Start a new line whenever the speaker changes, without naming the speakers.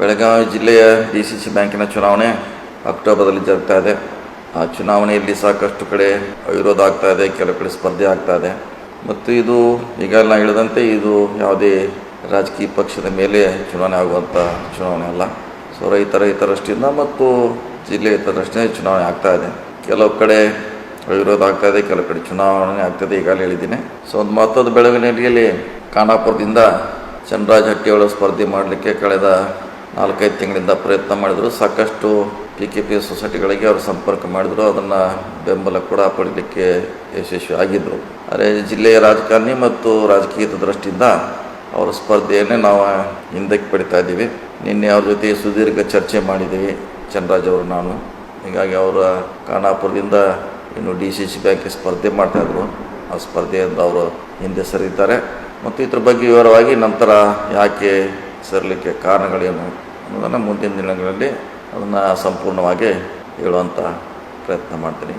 ಬೆಳಗಾವಿ ಜಿಲ್ಲೆಯ D C C ಬ್ಯಾಂಕಿನ ಚುನಾವಣೆ ಅಕ್ಟೋಬರ್ದಲ್ಲಿ ಜರುಗ್ತಾ ಇದೆ. ಆ ಚುನಾವಣೆಯಲ್ಲಿ ಸಾಕಷ್ಟು ಕಡೆ ವಿರೋಧ ಆಗ್ತಾ ಇದೆ ಕೆಲವು ಕಡೆ ಸ್ಪರ್ಧೆ ಆಗ್ತಾ ಇದೆ. ಮತ್ತು ಇದು ಈಗ ನಾನು ಹೇಳಿದಂತೆ ಇದು ಯಾವುದೇ ರಾಜಕೀಯ ಪಕ್ಷದ ಮೇಲೆ ಚುನಾವಣೆ ಆಗುವಂಥ ಚುನಾವಣೆ ಅಲ್ಲ. ಸೊ ರೈತರ ಹಿತದೃಷ್ಟಿಯಿಂದ ಮತ್ತು ಜಿಲ್ಲೆಯ ಹಿತದೃಷ್ಟಿಯಿಂದ ಚುನಾವಣೆ ಆಗ್ತಾ ಇದೆ. ಕೆಲವು ಕಡೆ ವಿರೋಧ ಆಗ್ತಾ ಇದೆ ಕೆಲವು ಕಡೆ ಚುನಾವಣೆ ಆಗ್ತದೆ ಈಗಾಗಲೇ ಹೇಳಿದ್ದೀನಿ. ಸೊ ಒಂದು ಮಹತ್ವದ ಬೆಳವಣಿಗೆಯಲ್ಲಿ ಖಾನಾಪುರದಿಂದ ಚಂದ್ರರಾಜ್ ಹಟ್ಟಿಯವರು ಸ್ಪರ್ಧೆ ಮಾಡಲಿಕ್ಕೆ ಕಳೆದ ನಾಲ್ಕೈದು ತಿಂಗಳಿಂದ ಪ್ರಯತ್ನ ಮಾಡಿದರು. ಸಾಕಷ್ಟು ಪಿ ಕೆ ಪಿ ಸೊಸೈಟಿಗಳಿಗೆ ಅವರು ಸಂಪರ್ಕ ಮಾಡಿದರು. ಅದನ್ನು ಬೆಂಬಲ ಕೂಡ ಪಡೀಲಿಕ್ಕೆ ಯಶಸ್ವಿ ಆಗಿದ್ದರು ಆದರೆ ಜಿಲ್ಲೆಯ ರಾಜಕಾರಣಿ ಮತ್ತು ರಾಜಕೀಯದ ದೃಷ್ಟಿಯಿಂದ ಅವರ ಸ್ಪರ್ಧೆಯನ್ನೇ ನಾವು ಹಿಂದಕ್ಕೆ ಪಡಿತಾ ಇದ್ದೀವಿ. ನಿನ್ನೆ ಅವ್ರ ಜೊತೆ ಸುದೀರ್ಘ ಚರ್ಚೆ ಮಾಡಿದ್ದೀವಿ ಚನ್ರಾಜ್ ಅವರು, ನಾನು. ಹೀಗಾಗಿ ಅವರ ಖಾನಾಪುರದಿಂದ ಇನ್ನು ಡಿ ಸಿ ಸಿ ಬ್ಯಾಂಕ್ಗೆ ಸ್ಪರ್ಧೆ ಮಾಡ್ತಾಯಿದ್ರು ಆ ಸ್ಪರ್ಧೆಯಿಂದ ಅವರು ಹಿಂದೆ ಸರಿತಾರೆ ಮತ್ತು ಇದ್ರ ಬಗ್ಗೆ ವಿವರವಾಗಿ ನಂತರ ಯಾಕೆ ಸರಲಿಕ್ಕೆ ಕಾರಣಗಳೇನು ಅನ್ನೋದನ್ನು ಮುಂದಿನ ದಿನಗಳಲ್ಲಿ ಅದನ್ನು ಸಂಪೂರ್ಣವಾಗಿ ಹೇಳುವಂಥ ಪ್ರಯತ್ನ ಮಾಡ್ತೀನಿ.